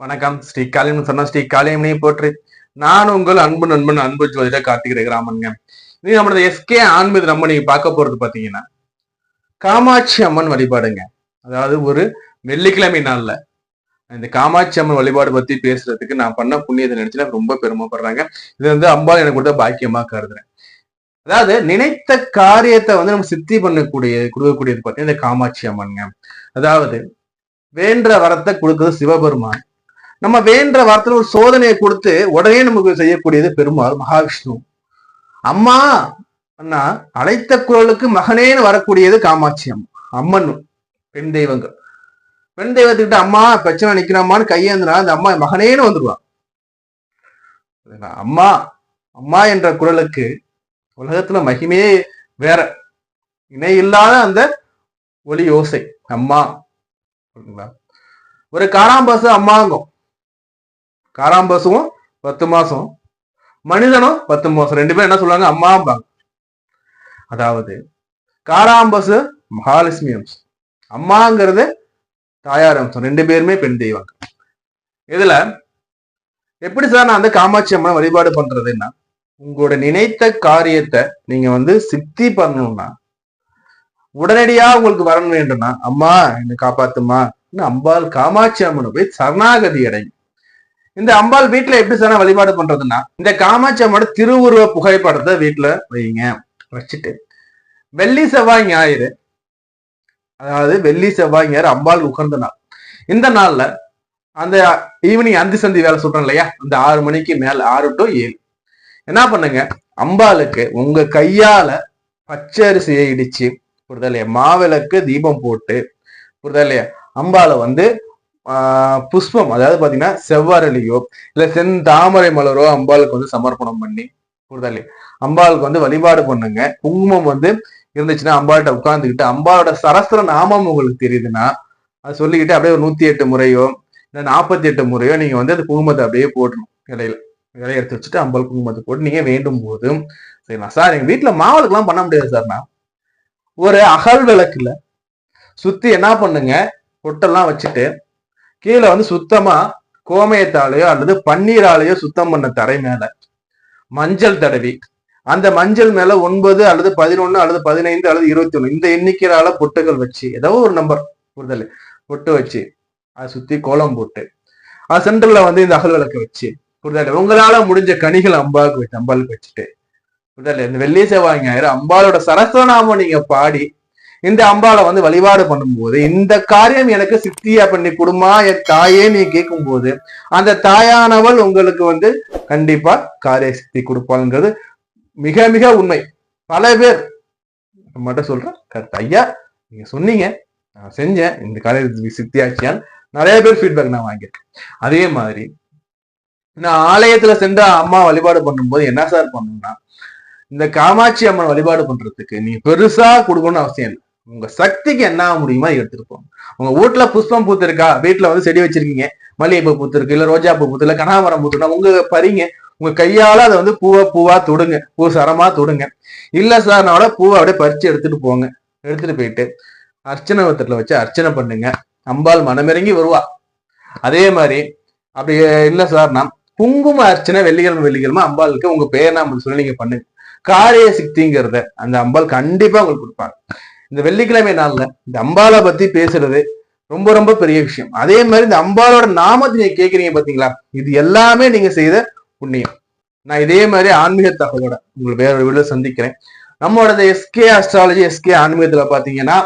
வணக்கம். ஸ்ரீ காளியம் சொன்னா ஸ்ரீ காளியம்மனை போற்றி. நான் உங்கள் அன்பு நண்பன் அன்பு ஜோதிட கார்த்திகை ராமன்ங்க. இது நம்மளோட எஸ்கே ஆன்மீது நம்ம நீங்க பார்க்க போறது பாத்தீங்கன்னா காமாட்சி அம்மன் வழிபாடுங்க. அதாவது ஒரு வெள்ளிக்கிழமை நாள்ல இந்த காமாட்சி அம்மன் வழிபாடு பத்தி பேசுறதுக்கு நான் பண்ண புண்ணியத்தை நினைச்சு நான் ரொம்ப பெருமைப்படுறாங்க. இது வந்து அம்பாள் எனக்கு கொடுத்த பாக்கியமா கருதுறேன். அதாவது நினைத்த காரியத்தை வந்து நம்ம சித்தி பண்ணக்கூடிய கொடுக்கக்கூடியது பார்த்தீங்கன்னா இந்த காமாட்சி அம்மன்ங்க. அதாவது வேண்ட வரத்தை கொடுக்குறது சிவபெருமான். நம்ம வேண்ட வார்த்தையில ஒரு சோதனையை கொடுத்து உடனே நமக்கு செய்யக்கூடியது பெருமாள் மகாவிஷ்ணு. அம்மா அண்ணா அழைத்த குரலுக்கு மகனேன்னு வரக்கூடியது காமாட்சி அம்மா அம்மன் பெண் தெய்வங்கள். பெண் தெய்வத்துக்கிட்ட அம்மா பிரச்சனை நிக்கிறாமான்னு கையேந்தினா அந்த அம்மா மகனேன்னு வந்துடுவான் அம்மா அம்மா என்ற குரலுக்கு உலகத்துல மகிமையே வேற. இணை இல்லாத அந்த ஒலி யோசை அம்மா. ஒரு காராம்பசு அம்மாங்கும். காராம்பசுவும் பத்து மாசம். மனிதனும் பத்து மாசம். ரெண்டு பேரும் என்ன சொல்லுவாங்க? அம்மாம்பாங்க அதாவது காராம்பசு மகாலட்சுமி அம்சம். அம்மாங்கிறது தாயார் அம்சம். ரெண்டு பேருமே பெண் தெய்வங்க இதுல எப்படி சார் நான் வந்து காமாட்சி அம்மனை வழிபாடு பண்றதுன்னா உங்களோட நினைத்த காரியத்தை நீங்க வந்து சித்தி பண்ணணும்னா உடனடியா உங்களுக்கு வரணும் வேண்டும்னா அம்மா என்னை காப்பாத்துமா? அம்பாள் காமாட்சி அம்மனை போய் சரணாகதி அடையும். இந்த அம்பாள் வீட்டுல எப்படி சார் வழிபாடு பண்றதுன்னா இந்த காமாட்சி அம்மனோட திருவுருவ புகைப்படத்தை வீட்டுல வைங்க. வச்சுட்டு வெள்ளி செவ்வாய் ஞாயிறு அதாவது வெள்ளி செவ்வாய் ஞாயிறு அம்பாள் உகந்த நாள். இந்த நாள்ல அந்த ஈவினிங் அந்தி சந்தி வேலை சொல்றேன் இல்லையா? அந்த ஆறு மணிக்கு மேல ஆறு டு ஏழு. என்ன பண்ணுங்க? அம்பாளுக்கு உங்க கையால பச்சை அரிசியை இடிச்சு புரிதலையா மாவிளக்கு தீபம் போட்டு புரிதலையா இல்லையா? அம்பாளை வந்து புஷ்பம் அதாவது பாத்தீங்கன்னா இல்லை இல்ல செந்தாமரை மலரோ அம்பாளுக்கு வந்து சமர்ப்பணம் பண்ணி புரிதா அம்பாளுக்கு வந்து வழிபாடு பண்ணுங்க. குங்குமம் வந்து இருந்துச்சுன்னா அம்பாள்கிட்ட உட்காந்துக்கிட்டு அம்பாளோட சரஸ்திர நாமம் உங்களுக்கு தெரியுதுன்னா அது சொல்லிக்கிட்டு அப்படியே ஒரு நூத்தி எட்டு முறையோ இல்லை நாற்பத்தி எட்டு முறையோ நீங்க வந்து அந்த குங்குமத்தை அப்படியே போடணும் இடையில இலைய எடுத்து வச்சுட்டு அம்பாள் குங்குமத்தை போட்டு நீங்க வேண்டும் போதும். சரிண்ணா சார் எங்க வீட்டுல மாவளுக்குலாம் பண்ண முடியாது சார்ண்ணா ஒரு அகல் விளக்குல சுத்தி என்ன பண்ணுங்க பொட்டெல்லாம் வச்சுட்டு கீழே வந்து சுத்தமா கோமயத்தாலேயோ அல்லது பன்னீராலேயோ சுத்தம் பண்ண தரை மேல. மஞ்சள் தடவி. அந்த மஞ்சள் மேல ஒன்பது அல்லது பதினொன்னு அல்லது பதினைந்து அல்லது இருபத்தி ஒண்ணு இந்த எண்ணிக்கையால பொட்டுகள் வச்சு ஏதோ ஒரு நம்பர் புரிதல். பொட்டு வச்சு அதை சுத்தி கோலம் போட்டு அது சென்டர்ல வந்து இந்த அகல் விளக்கு வச்சு புரிதல். உங்களால முடிஞ்ச கனிகள் அம்பாவுக்கு வச்சு அம்பாளுக்கு வச்சுட்டு புரிதல். இந்த வெள்ளி செவ்வாய் ஞாயிறு அம்பாளோட சரஸ்வநாமம் நீங்க பாடி இந்த அம்பாவை வந்து வழிபாடு பண்ணும்போது இந்த காரியம் எனக்கு சித்தியா பண்ணி கொடுமா என் தாயே நீ கேட்கும் போது அந்த தாயானவள் உங்களுக்கு வந்து கண்டிப்பா காரிய சித்தி கொடுப்பாளுங்கிறது மிக மிக உண்மை. பல பேர் மட்டும் சொல்றேன் கருத்து ஐயா நீங்க சொன்னீங்க நான் செஞ்சேன் இந்த காரிய சித்தியாச்சியான்னு நிறைய பேர் ஃபீட்பேக் நான் வாங்கியிருக்கேன். அதே மாதிரி நான் ஆலயத்துல சென்று அம்மா வழிபாடு பண்ணும்போது என்ன சார் பண்ணணும்னா இந்த காமாட்சி அம்மன் வழிபாடு பண்றதுக்கு நீ பெருசா கொடுக்கணும்னு அவசியம் இல்லை. உங்க சக்திக்கு என்ன முடியுமோ எடுத்துட்டு போங்க. உங்க வீட்டுல புஷ்பம் பூத்து இருக்கா வீட்டுல வந்து செடி வச்சிருக்கீங்க. மல்லிகைப்பூ பூத்து இருக்கு இல்ல ரோஜா பூ பூத்து இல்ல கனகாமரம் பூத்துனா உங்க பறிங்க. உங்க கையால அதை வந்து பூவா பூவா தொடுங்க. பூ சரமா தொடுங்க. இல்ல சார் நான் பூவை அப்படியே பறிச்சு எடுத்துட்டு போங்க. எடுத்துட்டு போயிட்டு அர்ச்சனை வத்தத்துல வச்சு அர்ச்சனை பண்ணுங்க. அம்பாள் மனமிறங்கி வருவா. அதே மாதிரி அப்படி இல்ல சார் நான் குங்கும அர்ச்சனை வெள்ளிக்கிழமை வெள்ளிக்கிழமை அம்பாளுக்கு உங்க பேர் நான் சொல்லி நீங்க பண்ணுங்க. காரிய சக்திங்கிறத அந்த அம்பாள் கண்டிப்பா உங்களுக்கு கொடுப்பாங்க. இந்த வெள்ளிக்கிழமை நாள்ல இந்த அம்பாலை பத்தி பேசுறது ரொம்ப ரொம்ப பெரிய விஷயம். அதே மாதிரி இந்த அம்பாலோட நாமத்தை நீங்க கேட்குறீங்க பாத்தீங்களா? இது எல்லாமே நீங்க செய்த புண்ணியம். நான் இதே மாதிரி ஆன்மீக தகவலோட உங்களுக்கு வேற வீடு சந்திக்கிறேன். நம்மளோட எஸ்கே அஸ்ட்ராலஜி எஸ்கே ஆன்மீகத்துல பாத்தீங்கன்னா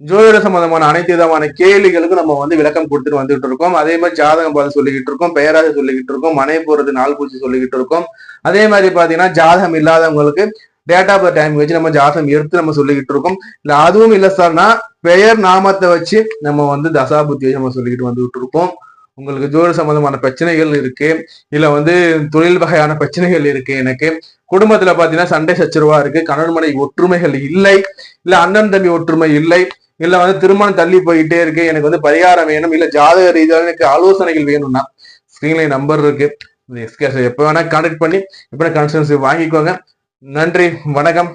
ஜோதிட சம்பந்தமான அனைத்து விதமான கேள்விகளுக்கும் நம்ம வந்து விளக்கம் கொடுத்துட்டு வந்துட்டு இருக்கோம். அதே மாதிரி ஜாதகம் பார்த்து சொல்லிக்கிட்டு இருக்கோம் பெயராசி சொல்லிக்கிட்டு இருக்கோம் மனை போறது நாள் பூச்சி சொல்லிக்கிட்டு இருக்கோம். அதே மாதிரி பாத்தீங்கன்னா ஜாதகம் இல்லாதவங்களுக்கு டேட் ஆஃப் டைம் வச்சு நம்ம ஜாதகம் எடுத்து நம்ம சொல்லிக்கிட்டு இருக்கோம். இல்ல அதுவும் இல்ல சார்னா பெயர் நாமத்தை வச்சு நம்ம வந்து தசாபுத்தி வச்சு நம்ம சொல்லிக்கிட்டு வந்துகிட்டு இருக்கோம். உங்களுக்கு ஜோடி சம்பந்தமான பிரச்சனைகள் இருக்கு இல்ல வந்து தொழில் வகையான பிரச்சனைகள் இருக்கு எனக்கு. குடும்பத்துல பாத்தீங்கன்னா சண்டை சச்சரவா இருக்கு கணவன் மனைவி ஒற்றுமைகள் இல்லை இல்ல அண்ணன் தம்பி ஒற்றுமை இல்லை இல்ல வந்து திருமணம் தள்ளி போயிட்டே இருக்கு எனக்கு வந்து பரிகாரம் வேணும் இல்ல ஜாதக ரீதியாக எனக்கு ஆலோசனைகள் வேணும்னா ஸ்கிரீன்ல நம்பர் இருக்கு. எப்ப வேணா கான்டாக்ட் பண்ணி எப்ப கன்சல்டன்சி வாங்கிக்கோங்க. நன்றி வணக்கம்.